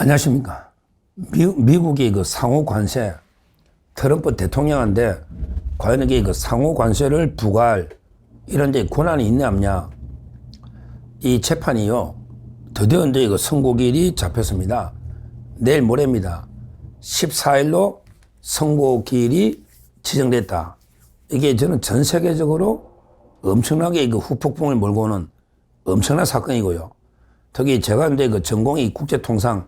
안녕하십니까. 미, 미국의 그 상호 관세, 트럼프 대통령한테 과연 이게 그 상호 관세를 부과할 이런 데 권한이 있냐 없냐. 이 재판이요. 드디어 이제 이거 선고일이 잡혔습니다. 내일 모레입니다. 14일로 선고일이 지정됐다. 이게 저는 전 세계적으로 엄청나게 그 후폭풍을 몰고 오는 엄청난 사건이고요. 특히 제가 이제 그 전공이 국제통상,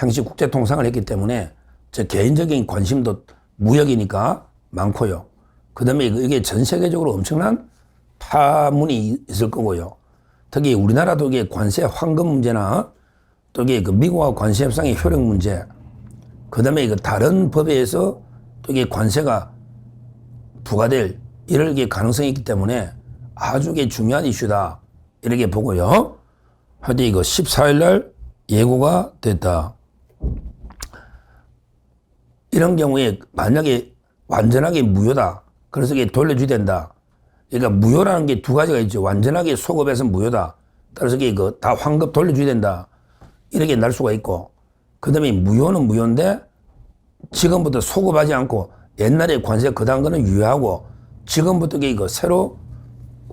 행시 국제통상을 했기 때문에 제 개인적인 관심도 무역이니까 많고요. 그 다음에 이게 전 세계적으로 엄청난 파문이 있을 거고요. 특히 우리나라도 이게 관세 환급 문제나 또 이게 그 미국과 관세 협상의 효력 문제, 그 다음에 그 다른 법에 의해서 또 이게 관세가 부과될 이럴 게 가능성이 있기 때문에 아주 이게 중요한 이슈다. 이렇게 보고요. 하여튼 이거 14일 날 예고가 됐다. 이런 경우에 만약에 완전하게 무효다. 그래서 이게 돌려줘야 된다. 그러니까 무효라는 게 두 가지가 있죠. 완전하게 소급해서 무효다. 따라서 이게 그다 환급 돌려줘야 된다. 이렇게 날 수가 있고. 그 다음에 무효는 무효인데 지금부터 소급하지 않고 옛날에 관세 그단 거는 유예하고 지금부터 이거 새로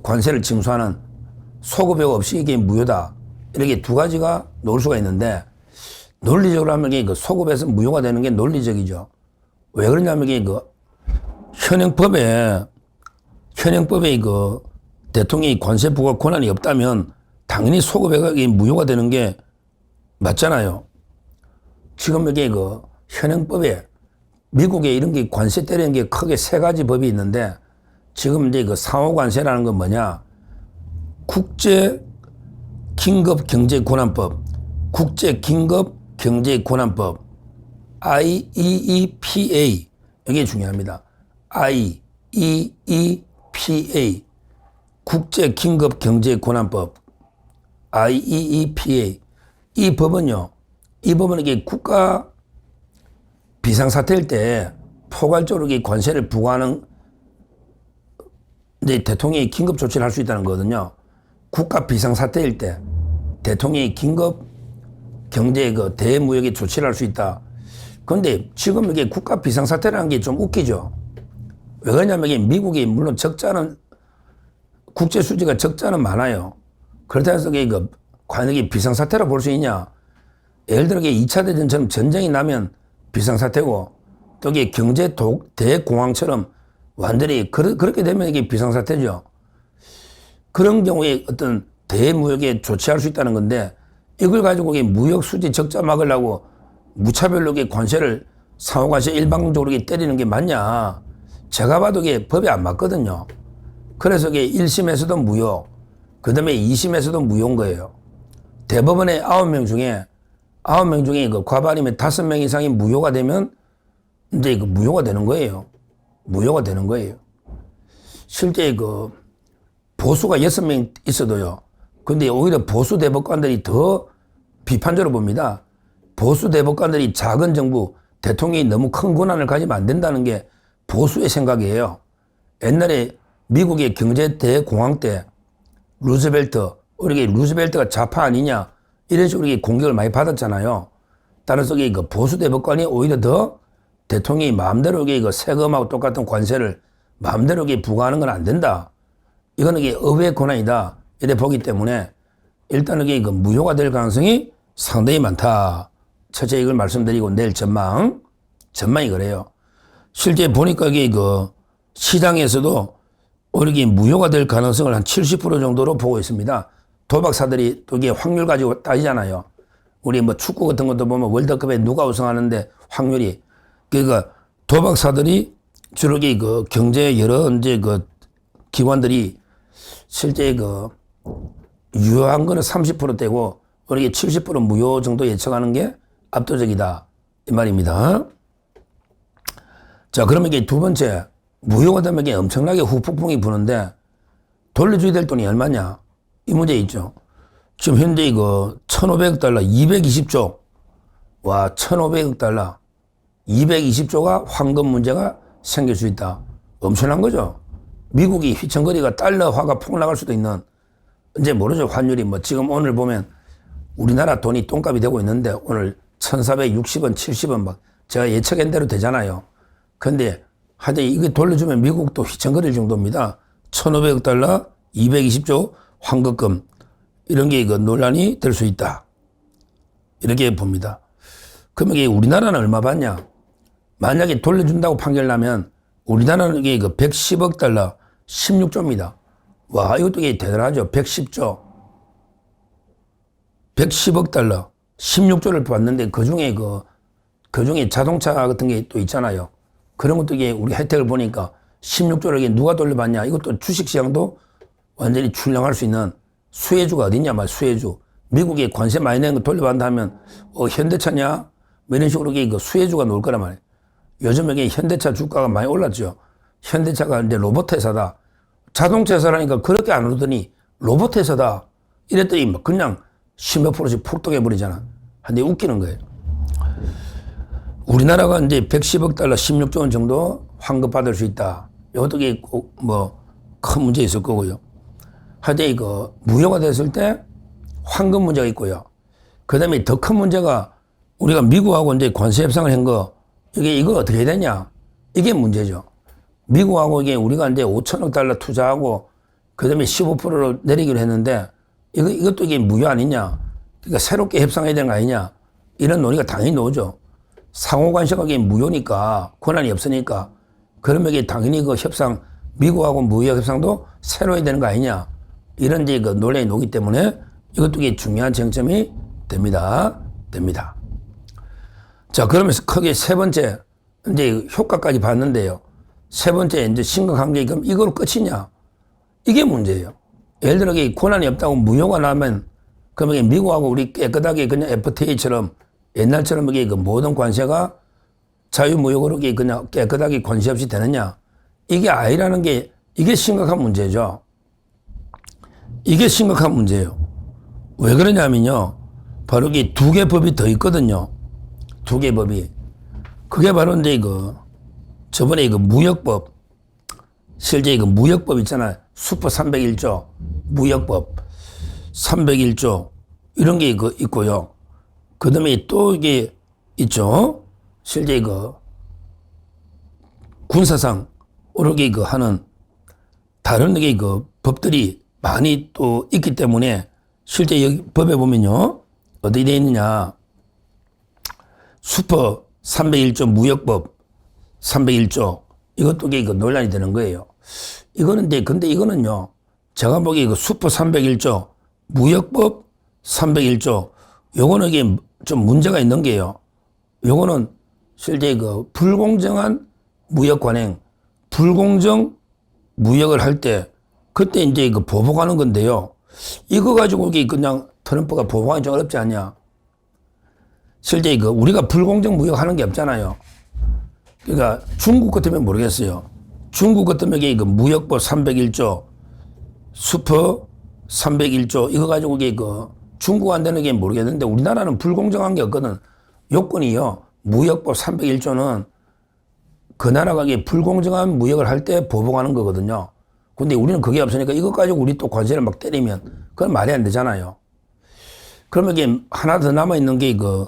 관세를 징수하는 소급효 없이 이게 무효다. 이렇게 두 가지가 놓을 수가 있는데 논리적으로 하면 이게 그 소급해서 무효가 되는 게 논리적이죠. 왜 그러냐면 이게 그 현행법에 현행법에 그 대통령이 관세 부과 권한이 없다면 당연히 소급해가 무효가 되는 게 맞잖아요. 지금 이게 그 현행법에 미국에 이런 게 관세 때리는 게 크게 세 가지 법이 있는데 지금 이제 그 상호 관세라는 건 뭐냐? 국제 긴급 경제 권한법, 국제 긴급 경제 권한법, IEEPA 이게 중요합니다. IEEPA 국제 긴급 경제 권한법 IEEPA 이 법은요. 이 법은 이게 국가 비상사태일 때 포괄적으로 이 관세를 부과하는 이제 대통령이 긴급 조치를 할 수 있다는 거거든요. 국가 비상사태일 때 대통령이 긴급 경제 그 대무역의 조치를 할 수 있다. 그런데 지금 이게 국가 비상사태라는 게 좀 웃기죠. 왜 그러냐면 이게 미국이 물론 적자는 국제 수지가 적자는 많아요. 그렇다 해서 이게 그 과연 이게 비상사태로 볼수 있냐? 예를 들어 이게 2차 대전처럼 전쟁이 나면 비상사태고 또 이게 경제 대공황처럼 완전히 그러, 그렇게 되면 이게 비상사태죠. 그런 경우에 어떤 대무역에 조치할 수 있다는 건데 이걸 가지고 무역 수지 적자 막으려고 무차별로 이 관세를 상호관세 일방적으로 때리는 게 맞냐. 제가 봐도 이게 법이 안 맞거든요. 그래서 이게 1심에서도 무효, 그 다음에 2심에서도 무효인 거예요. 대법원의 9명 중에 9명 중에 그 과반이면 5명 이상이 무효가 되면 이제 그 무효가 되는 거예요. 무효가 되는 거예요. 실제 그 보수가 여섯 명 있어도요. 근데 오히려 보수 대법관들이 더 비판적으로 봅니다. 보수 대법관들이 작은 정부, 대통령이 너무 큰 권한을 가지면 안 된다는 게 보수의 생각이에요. 옛날에 미국의 경제 대공황 때 루즈벨트, 우리 루즈벨트가 좌파 아니냐 이런 식으로 공격을 많이 받았잖아요. 따라서 그 보수 대법관이 오히려 더 대통령이 마음대로 이게 세금하고 똑같은 관세를 마음대로 부과하는 건 안 된다. 이거는 이게 의회 권한이다. 이래 보기 때문에 일단은 이게 그 무효가 될 가능성이 상당히 많다. 첫째 이걸 말씀드리고 내일 전망. 전망이 그래요. 실제 보니까 이게 그 시장에서도 오히려 무효가 될 가능성을 한 70% 정도로 보고 있습니다. 도박사들이 또 이게 확률 가지고 따지잖아요. 우리 뭐 축구 같은 것도 보면 월드컵에 누가 우승하는데 확률이 그러니까 도박사들이 주로 그 경제 여러 이제 그 기관들이 실제 그 유효한 거는 30%대고 우리 70% 무효 정도 예측하는 게 압도적이다 이 말입니다. 자 그러면 이게 두 번째 무효가 되면 이게 엄청나게 후폭풍이 부는데 돌려줘야 될 돈이 얼마냐 이 문제 있죠. 지금 현재 이거 1,500억 달러 220조 와 1,500억 달러 220조가 황금 문제가 생길 수 있다. 엄청난 거죠. 미국이 휘청거리가 달러화가 폭락할 수도 있는 이제 모르죠 환율이 뭐 지금 오늘 보면 우리나라 돈이 똥값이 되고 있는데 오늘 1460원, 70원 막 제가 예측한 대로 되잖아요. 근데 하여튼 이거 돌려주면 미국도 휘청거릴 정도입니다. 1500억 달러, 220조 환급금 이런 게 이거 논란이 될 수 있다. 이렇게 봅니다. 그러면 이게 우리나라는 얼마 받냐? 만약에 돌려준다고 판결 나면 우리나라는 이게 그 110억 달러 16조입니다. 와, 이것도 대단하죠. 110조. 110억 달러 16조를 받는데 그 중에 그, 그 중에 자동차 같은 게 또 있잖아요. 그런 것도 이게 우리 혜택을 보니까 16조를 이게 누가 돌려받냐. 이것도 주식시장도 완전히 출렁할 수 있는 수혜주가 어딨냐 말 수혜주. 미국에 관세 많이 내는 거 돌려받는다면 어, 현대차냐? 뭐 이런 식으로 이게 그 수혜주가 놓을 거란 말이에요. 요즘 이게 현대차 주가가 많이 올랐죠. 현대차가 이제 로봇 회사다. 자동차 회사라니까 그렇게 안 오르더니 로봇 회사다. 이랬더니 막 그냥 10몇 프로씩 폭등해 버리잖아. 근데 웃기는 거예요. 우리나라가 이제 110억 달러 16조 원 정도 환급 받을 수 있다. 이것도 뭐큰 문제 있을 거고요. 하여튼 이거 무효가 됐을 때 환급 문제가 있고요. 그 다음에 더 큰 문제가 우리가 미국하고 이제 관세 협상을 한 거, 이게 이거 어떻게 되냐? 이게 문제죠. 미국하고 이게 우리가 이제 5천억 달러 투자하고 그 다음에 15%로 내리기로 했는데 이거, 이것도 이게 무효 아니냐? 그러니까 새롭게 협상해야 되는 거 아니냐? 이런 논의가 당연히 나오죠. 상호관세가 이게 무효니까 권한이 없으니까 그러면 이게 당연히 그 협상 미국하고 무역 협상도 새로 해야 되는 거 아니냐? 이런 이제 그 논란이 나오기 때문에 이것도 이게 중요한 쟁점이 됩니다. 됩니다. 자, 그러면서 크게 세 번째, 이제 효과까지 봤는데요. 세 번째, 이제 심각한 게 그럼 이걸로 끝이냐? 이게 문제예요. 예를 들어, 권한이 없다고 무효가 나면, 그러면 이게 미국하고 우리 깨끗하게 그냥 FTA처럼 옛날처럼 이게 그 모든 관세가 자유무역으로 이게 그냥 깨끗하게 관세 없이 되느냐? 이게 아니라는 게, 이게 심각한 문제죠. 이게 심각한 문제예요. 왜 그러냐면요. 바로 이게 두개 법이 더 있거든요. 두 개 법이. 그게 바로 이제 이거, 저번에 이거 무역법, 실제 이거 무역법 있잖아요. 슈퍼 301조, 무역법 301조, 이런 게 이거 있고요. 그 다음에 또 이게 있죠. 실제 이거, 군사상, 오르게 이거 하는 다른 게 이거 법들이 많이 또 있기 때문에 실제 여기 법에 보면요. 어디 돼 있느냐. 슈퍼 301조 무역법 301조 이것도 이거 논란이 되는 거예요. 이거는 근데 이거는요. 제가 보기에 이거 슈퍼 301조 무역법 301조 요거는 이게 좀 문제가 있는 게요. 요거는 실제 그 불공정한 무역 관행 불공정 무역을 할 때 그때 이제 그 보복하는 건데요. 이거 가지고 이게 그냥 트럼프가 보복하기 좀 어렵지 않냐. 실제 그 우리가 불공정 무역하는 게 없잖아요. 그러니까 중국 같으면 모르겠어요. 중국 같으면 이게 그 무역법 301조, 슈퍼 301조 이거 가지고 이게 그 중국 안 되는 게 모르겠는데 우리나라는 불공정한 게 없거든. 요건이요. 무역법 301조는 그 나라가 이게 불공정한 무역을 할 때 보복하는 거거든요. 근데 우리는 그게 없으니까 이것 가지고 우리 또 관세를 막 때리면 그건 말이 안 되잖아요. 그러면 이게 하나 더 남아 있는 게 그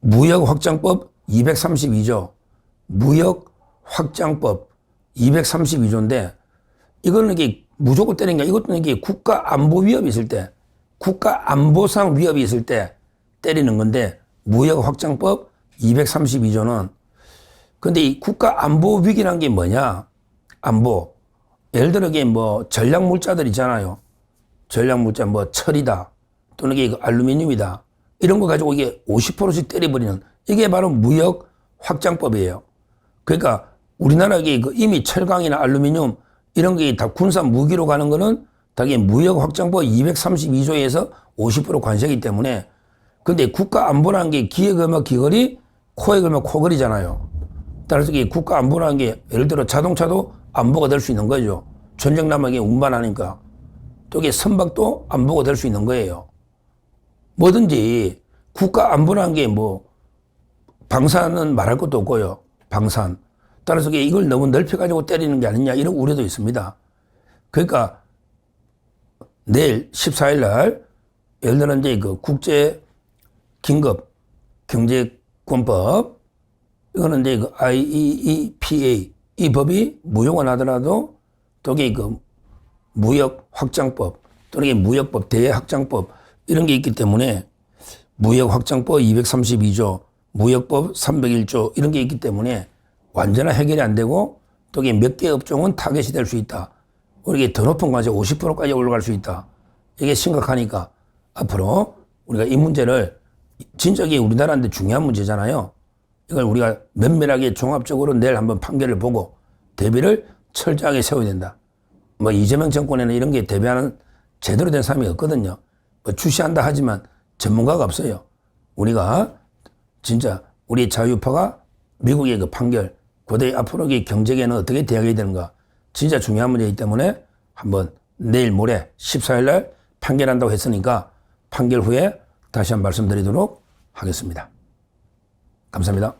무역 확장법 232조. 무역 확장법 232조인데 이거는 이게 무조건 때리는 게 이것도 이게 국가 안보 위협이 있을 때 국가 안보상 위협이 있을 때 때리는 건데 무역 확장법 232조는 근데 이 국가 안보 위기란 게 뭐냐? 안보. 예를 들어 이게 뭐 전략 물자들 있잖아요. 전략 물자 뭐 철이다. 또는 이게 알루미늄이다. 이런 거 가지고 이게 50%씩 때려버리는 이게 바로 무역 확장법이에요. 그러니까 우리나라 이게 그 이미 철강이나 알루미늄 이런 게 다 군사 무기로 가는 거는 다 이게 무역 확장법 232조에서 50% 관세이기 때문에 근데 국가 안보라는 게 기에 걸면 기거리, 코에 걸면 코걸이잖아요. 따라서 이게 국가 안보라는 게 예를 들어 자동차도 안보가 될 수 있는 거죠. 전쟁 이게 운반하니까. 또 이게 선박도 안보가 될 수 있는 거예요. 뭐든지 국가 안보라는 게 뭐 방산은 말할 것도 없고요. 방산. 따라서 이걸 너무 넓혀가지고 때리는 게 아니냐 이런 우려도 있습니다. 그러니까 내일 14일 날 예를 들어 이제 그 국제 긴급 경제권법 이거는 이제 그 IEEPA 이 법이 무효가 나더라도 또이 그 무역 확장법 또는 무역법 대확장법 이런 게 있기 때문에 무역 확장법 232조 무역법 301조 이런 게 있기 때문에 완전한 해결이 안 되고 또 이게 몇 개 업종은 타겟이 될 수 있다. 우리가 더 높은 과세 50%까지 올라갈 수 있다. 이게 심각하니까 앞으로 우리가 이 문제를 이게 우리나라한테 중요한 문제잖아요. 이걸 우리가 면밀하게 종합적으로 내일 한번 판결을 보고 대비를 철저하게 세워야 된다. 뭐 이재명 정권에는 이런 게 대비하는 제대로 된 사람이 없거든요. 뭐 출시한다 하지만 전문가가 없어요. 우리가 진짜 우리 자유파가 미국의 그 판결, 고대 앞으로 이 경제계는 어떻게 대응해야 되는가 진짜 중요한 문제이기 때문에 한번 내일 모레 14일 날 판결한다고 했으니까 판결 후에 다시 한번 말씀드리도록 하겠습니다. 감사합니다.